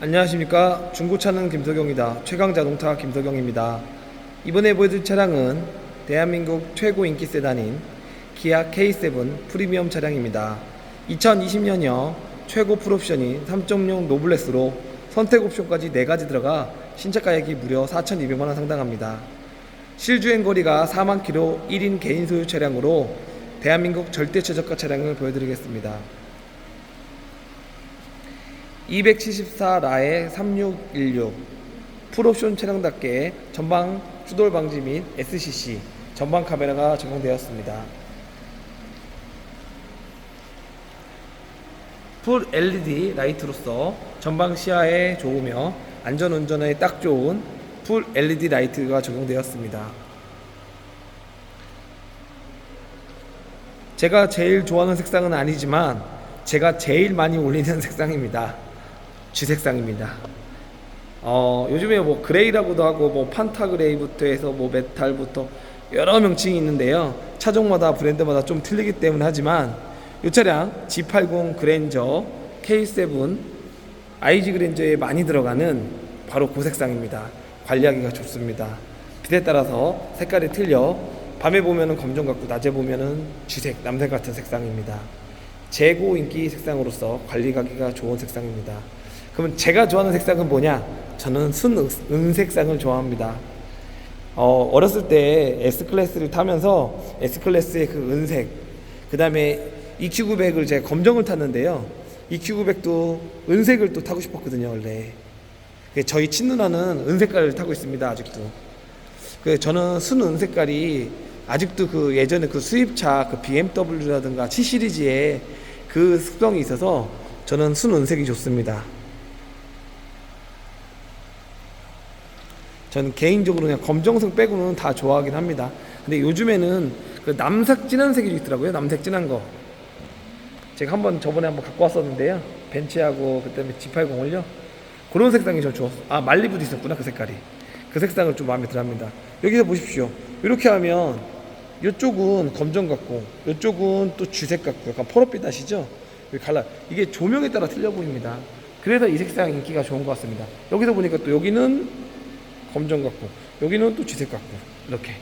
안녕하십니까? 중고차는 김석영이다. 최강자동차 김석영입니다. 이번에 보여줄 차량은 대한민국 최고 인기 세단인 기아 K7 프리미엄 차량입니다. 2020년형 최고 풀옵션인 3.0 노블레스로 선택 옵션까지 4가지 들어가 신차 가액이 무려 4,200만원 상당합니다. 실주행 거리가 4만 킬로 1인 개인 소유 차량으로 대한민국 절대 최저가 차량을 보여드리겠습니다 274라의 3616 풀옵션 차량답게 전방 추돌 방지 및 SCC 전방 카메라가 적용되었습니다. 풀 LED 라이트로서 전방 시야에 좋으며 안전 운전에 딱 좋은 풀 LED 라이트가 적용되었습니다. 제가 제일 좋아하는 색상은 아니지만 제가 제일 많이 올리는 색상입니다. 쥐색상입니다. 어, 요즘에 뭐 그레이라고도 하고 뭐 판타 그레이부터 해서 뭐 메탈부터 여러 명칭이 있는데요. 차종마다 브랜드마다 좀 틀리기 때문에 하지만 이 차량 G80 그랜저 K7 IG 그랜저에 많이 들어가는 바로 그 색상입니다. 관리하기가 좋습니다. 빛에 따라서 색깔이 틀려 밤에 보면은 검정 같고 낮에 보면은 쥐색 남색 같은 색상입니다. 재고 인기 색상으로서 관리하기가 좋은 색상입니다. 그러면 제가 좋아하는 색상은 뭐냐? 저는 순 은 색상을 좋아합니다. 어, 어렸을 때 S 클래스를 타면서 S 클래스의 그 은색, 그 다음에 EQ900을 제가 검정을 탔는데요. EQ900도 은색을 또 타고 싶었거든요, 원래. 그 저희 친누나는 은색깔을 타고 있습니다, 아직도. 그 저는 순 은 색깔이 아직도 그 예전에 그 수입차 그 BMW라든가 7 시리즈의 그 습성이 있어서 저는 순 은색이 좋습니다. 저는 개인적으로 그냥 검정색 빼고는 다 좋아하긴 합니다. 근데 요즘에는 그 남색 진한 색이 있더라고요. 남색 진한 거. 제가 한번 저번에 한번 갖고 왔었는데요. 벤츠하고 그다음에 G80을요. 그런 색상이 저 좋았어. 아 말리부도 있었구나 그 색깔이. 그 색상을 좀 마음에 들어합니다. 여기서 보십시오. 이렇게 하면 이쪽은 검정 같고 이쪽은 또 쥐색 같고 약간 퍼럿빛 아시죠? 갈라. 이게 조명에 따라 틀려 보입니다. 그래서 이 색상 인기가 좋은 것 같습니다. 여기서 보니까 또 여기는 검정 같고 여기는 또 쥐색 같고 이렇게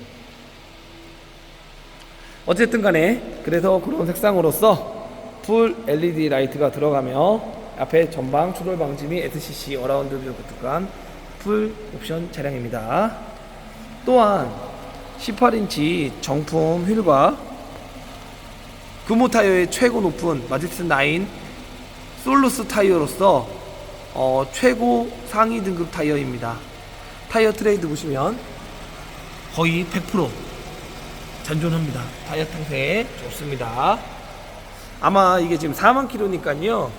어쨌든 간에 그래서 그런 색상으로서 풀 LED 라이트가 들어가며 앞에 전방 추돌 방지 및 SCC 어라운드 뷰 같은 풀 옵션 차량입니다. 또한 18인치 정품 휠과 금호 타이어의 최고 높은 마지스 9 솔루스 타이어로서 어, 최고 상위 등급 타이어입니다. 타이어 트레이드 보시면 거의 100% 잔존합니다. 타이어 탕세 좋습니다. 아마 이게 지금 4만 킬로니까요.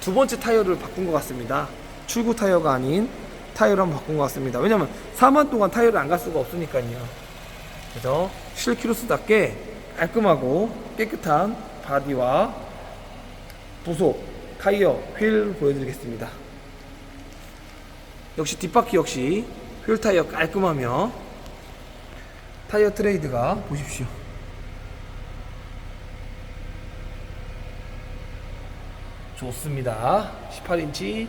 두 번째 타이어를 바꾼 것 같습니다. 출구 타이어가 아닌 타이어를 한번 바꾼 것 같습니다. 왜냐면 4만 동안 타이어를 안 갈 수가 없으니까요. 그래서 실키로스답게 깔끔하고 깨끗한 바디와 부속, 타이어, 휠 보여드리겠습니다. 역시 뒷바퀴 역시 휠 타이어 깔끔하며 타이어 트레이드가 보십시오. 좋습니다. 18인치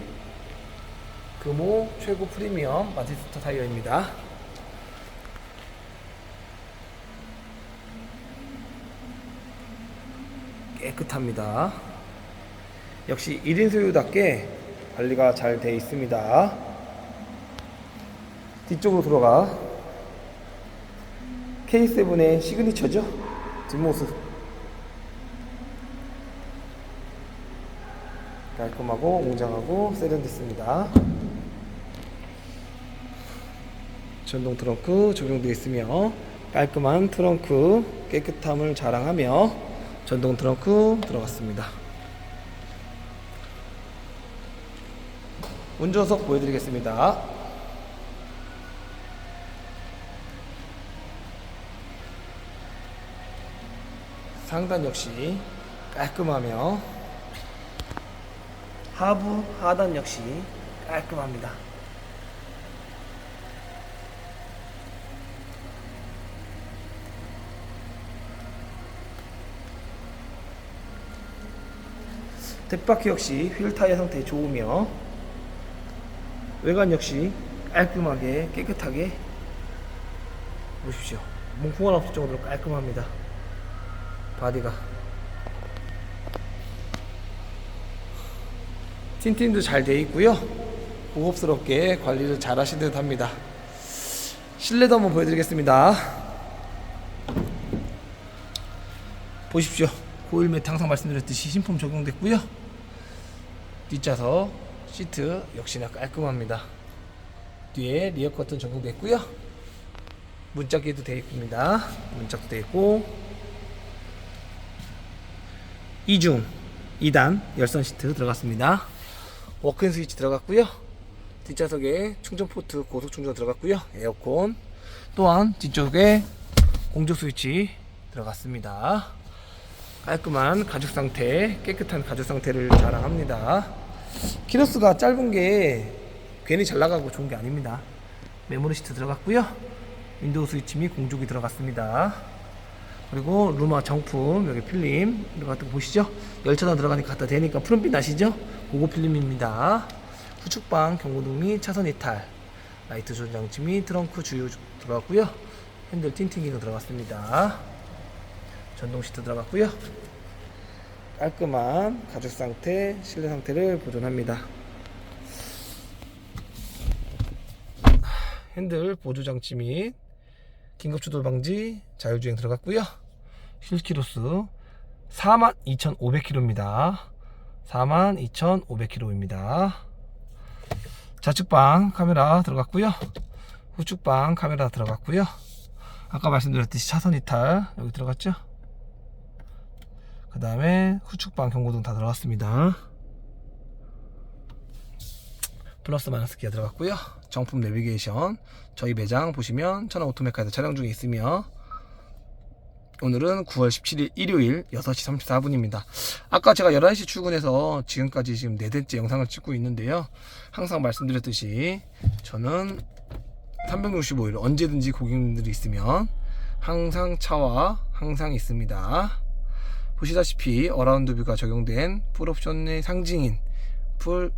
금호 최고 프리미엄 마티스터 타이어입니다. 깨끗합니다. 역시 1인 소유답게 관리가 잘 되어 있습니다. 뒤쪽으로 들어가 K7의 시그니처죠. 뒷모습 깔끔하고 웅장하고 세련됐습니다. 전동 트렁크 적용되어 있으며 깔끔한 트렁크 깨끗함을 자랑하며 전동 트렁크 들어갔습니다. 운전석 보여드리겠습니다. 상단 역시 깔끔하며 하부 하단 역시 깔끔합니다. 뒷바퀴 역시 휠 타이어 상태 좋으며 외관 역시 깔끔하게 깨끗하게 보십시오. 뭉풍은 없을 정도로 깔끔합니다. 바디가 틴팅도 잘 돼 있고요. 고급스럽게 관리를 잘 하신 듯 합니다. 실내도 한번 보여드리겠습니다. 보십시오. 고일 매트 항상 말씀드렸듯이 신품 적용됐고요. 뒷좌석 시트 역시나 깔끔합니다. 뒤에 리어 커튼 적용됐고요. 문짝기도 되어 있습니다. 문짝도 되어 있고 이중 2단 열선 시트 들어갔습니다. 워크인 스위치 들어갔고요. 뒷좌석에 충전 포트 고속 충전 들어갔고요. 에어컨 또한 뒤쪽에 공조 스위치 들어갔습니다. 깔끔한 가죽 상태, 깨끗한 가죽 상태를 자랑합니다. 키로수가 짧은 게 괜히 잘 나가고 좋은 게 아닙니다. 메모리 시트 들어갔고요. 윈도우 스위치 및 공조기 들어갔습니다. 그리고 루마 정품 여기 필름 들어갔던 거 보시죠? 열차단 들어가니까 갖다 대니까 푸른빛 나시죠? 고고 필름입니다. 후측방 경고등 및 차선 이탈 라이트 조절 장치 및 트렁크 주유 들어갔고요. 핸들 틴팅 기능 들어갔습니다. 전동 시트 들어갔고요. 깔끔한 가죽 상태, 실내 상태를 보존합니다. 핸들 보조 장치 및 긴급 추돌 방지 자율주행 들어갔고요. 실 키로수 42,500km입니다. 42,500km입니다. 좌측방 카메라 들어갔고요. 후측방 카메라 들어갔고요. 아까 말씀드렸듯이 차선 이탈 여기 들어갔죠? 그 다음에 후측방 경고등 다 들어갔습니다. 플러스 마이너스 기어 들어갔고요. 정품 내비게이션 저희 매장 보시면 천안 오토메카에서 촬영 중에 있으며 오늘은 9월 17일 일요일 6시 34분입니다. 아까 제가 11시 출근해서 지금까지 지금 네 대째 영상을 찍고 있는데요. 항상 말씀드렸듯이 저는 365일 언제든지 고객님들이 있으면 항상 차와 항상 있습니다. 보시다시피 어라운드 뷰가 적용된 풀옵션의 상징인 풀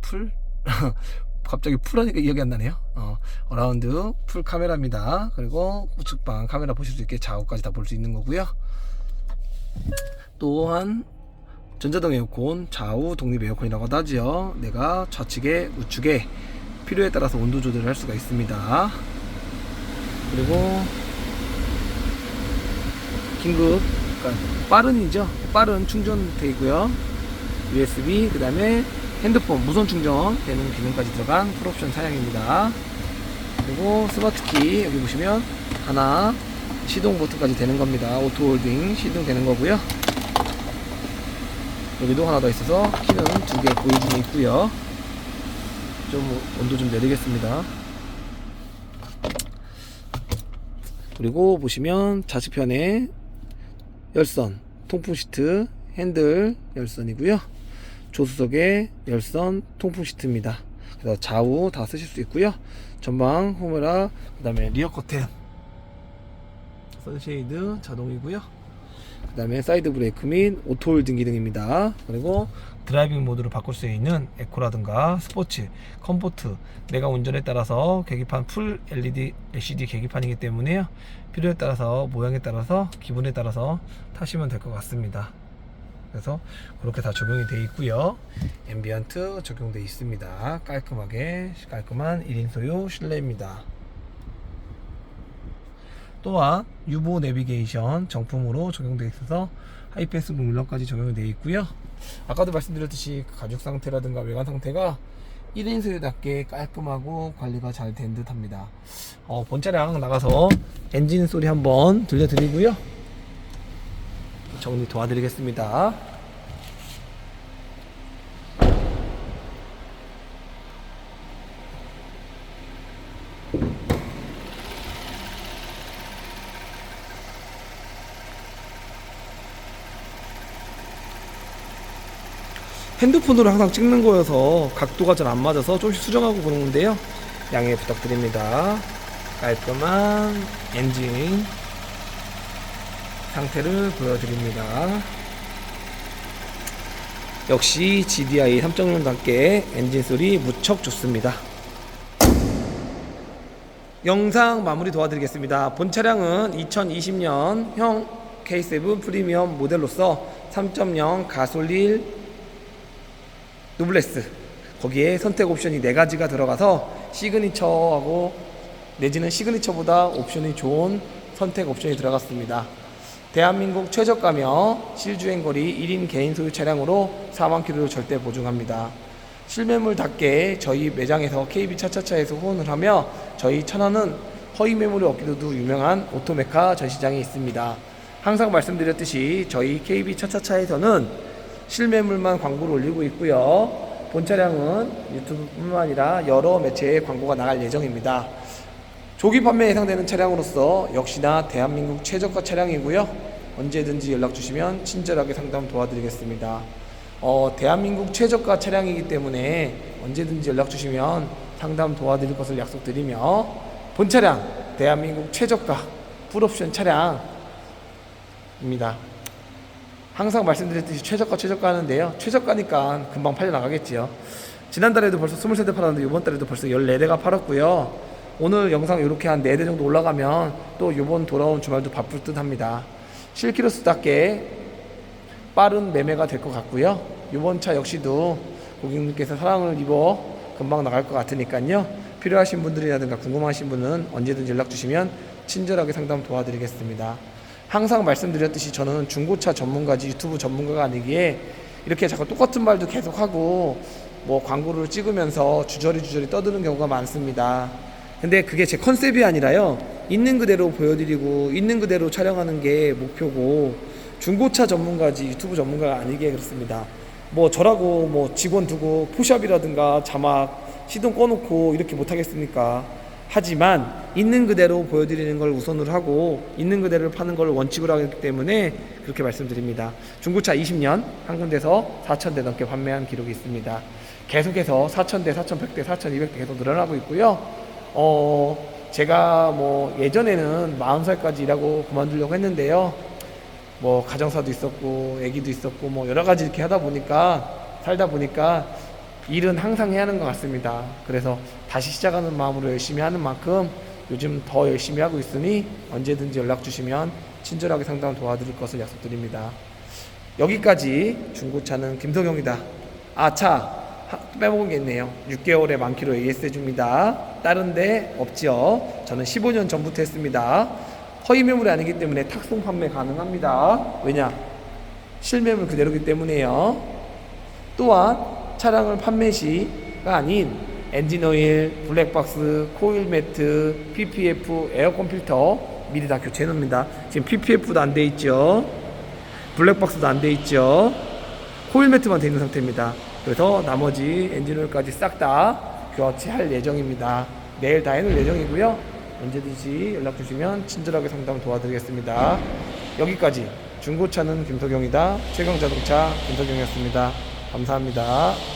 풀? 갑자기 풀하니까 기억이 안 나네요. 어, 어라운드 풀 카메라입니다. 그리고 우측방 카메라 보실 수 있게 좌우까지 다 볼 수 있는 거고요. 또한 전자동 에어컨 좌우 독립 에어컨이라고도 하지요. 내가 좌측에 우측에 필요에 따라서 온도 조절을 할 수가 있습니다. 그리고 긴급 그러니까 빠른이죠. 빠른 충전돼 있고요. USB 그 다음에 핸드폰 무선 충전 되는 기능까지 들어간 풀옵션 사양입니다. 그리고 스마트키 여기 보시면 하나 시동 버튼까지 되는 겁니다. 오토 홀딩 시동 되는 거고요. 여기도 하나 더 있어서 키는 두개 중에 있고요. 좀 온도 좀 내리겠습니다. 그리고 보시면 좌측편에 열선, 통풍 시트, 핸들 열선이고요. 조수석에 열선, 통풍 시트입니다. 그래서 좌우 다 쓰실 수 있고요. 전방 호메라, 그다음에 리어 커튼, 선쉐이드 자동이고요. 그다음에 사이드 브레이크 및 오토 홀딩 기능입니다. 그리고 드라이빙 모드로 바꿀 수 있는 에코라든가 스포츠, 컴포트, 내가 운전에 따라서 계기판 풀 LED, LCD 계기판이기 때문에요. 필요에 따라서 모양에 따라서 기분에 따라서 타시면 될 것 같습니다. 그래서 그렇게 다 적용이 되어 있고요. 앰비언트 적용되어 있습니다. 깔끔하게 깔끔한 1인 소유 실내입니다. 또한 유보 내비게이션 정품으로 적용되어 있어서 하이패스 룰러까지 적용이 되어 있고요. 아까도 말씀드렸듯이 가죽 상태라든가 외관 상태가 1인 소유답게 깔끔하고 관리가 잘 된 듯 합니다. 어, 본 차량 나가서 엔진 소리 한번 들려드리고요. 정리 도와드리겠습니다. 핸드폰으로 항상 찍는 거여서 각도가 잘 안 맞아서 조금씩 수정하고 그러는데요. 양해 부탁드립니다. 깔끔한 엔진 상태를 보여드립니다. 역시 GDI 3.0답게 엔진 소리 무척 좋습니다. 영상 마무리 도와드리겠습니다. 본 차량은 2020년 형 K7 프리미엄 모델로서 3.0 가솔린 노블레스 거기에 선택 옵션이 네 가지가 들어가서 시그니처하고 내지는 시그니처보다 옵션이 좋은 선택 옵션이 들어갔습니다. 대한민국 최저가며 실주행거리 1인 개인 소유 차량으로 4만 킬로를 절대 보증합니다. 실매물답게 저희 매장에서 KB 차차차에서 후원을 하며 저희 천안은 허위 매물이 없기로도 유명한 오토메카 전시장이 있습니다. 항상 말씀드렸듯이 저희 KB 차차차에서는 실매물만 광고를 올리고 있고요. 본 차량은 유튜브뿐만 아니라 여러 매체에 광고가 나갈 예정입니다. 조기 판매 예상되는 차량으로서 역시나 대한민국 최저가 차량이고요. 언제든지 연락 주시면 친절하게 상담 도와드리겠습니다. 어, 대한민국 최저가 차량이기 때문에 언제든지 연락 주시면 상담 도와드릴 것을 약속드리며 본 차량 대한민국 최저가 풀옵션 차량입니다. 항상 말씀드렸듯이 최저가 최저가 하는데요. 최저가니까 금방 팔려 나가겠지요. 지난달에도 벌써 23대 팔았는데 이번 달에도 벌써 14대가 팔았고요. 오늘 영상 이렇게 한 4대 정도 올라가면 또 이번 돌아온 주말도 바쁠 듯 합니다. 실키로스답게 빠른 매매가 될 것 같고요. 이번 차 역시도 고객님께서 사랑을 입어 금방 나갈 것 같으니까요. 필요하신 분들이라든가 궁금하신 분은 언제든지 연락 주시면 친절하게 상담 도와드리겠습니다. 항상 말씀드렸듯이 저는 중고차 전문가지 유튜브 전문가가 아니기에 이렇게 자꾸 똑같은 말도 계속하고 뭐 광고를 찍으면서 주저리 주저리 떠드는 경우가 많습니다. 근데 그게 제 컨셉이 아니라요. 있는 그대로 보여드리고 있는 그대로 촬영하는 게 목표고 중고차 전문가지 유튜브 전문가가 아니기에 그렇습니다. 뭐 저라고 뭐 직원 두고 포샵이라든가 자막 시동 꺼놓고 이렇게 못하겠습니까? 하지만 있는 그대로 보여드리는 걸 우선으로 하고 있는 그대로 파는 걸 원칙으로 하기 때문에 그렇게 말씀드립니다. 중고차 20년 한 군데서 4,000대 넘게 판매한 기록이 있습니다. 계속해서 4,000대, 4,100대, 4,200대 계속 늘어나고 있고요. 어, 제가 뭐 예전에는 40살까지 일하고 그만두려고 했는데요. 뭐 가정사도 있었고 아기도 있었고 뭐 여러 가지 이렇게 하다 보니까 살다 보니까 일은 항상 해야 하는 것 같습니다. 그래서 다시 시작하는 마음으로 열심히 하는 만큼 요즘 더 열심히 하고 있으니 언제든지 연락 주시면 친절하게 상담 도와드릴 것을 약속드립니다. 여기까지 중고차는 김석영이다. 아, 차 하- 빼먹은 게 있네요. 6개월에 만 킬로 AS 해줍니다. 다른 데 없지요. 저는 15년 전부터 했습니다. 허위 매물이 아니기 때문에 탁송 판매 가능합니다. 왜냐? 실매물 그대로기 때문에요. 또한 차량을 판매 시가 아닌 엔진 오일, 블랙박스, 코일 매트, PPF, 에어컨 필터 미리 다 교체해 놓습니다. 지금 PPF도 안 돼 있죠. 블랙박스도 안 돼 있죠. 코일 매트만 돼 있는 상태입니다. 그래서 나머지 엔진 오일까지 싹 다 교체할 예정입니다. 내일 다 해놓을 예정이고요. 언제든지 연락 주시면 친절하게 상담 도와드리겠습니다. 여기까지 중고차는 김석영이다. 최강 자동차 김석영이었습니다. 감사합니다.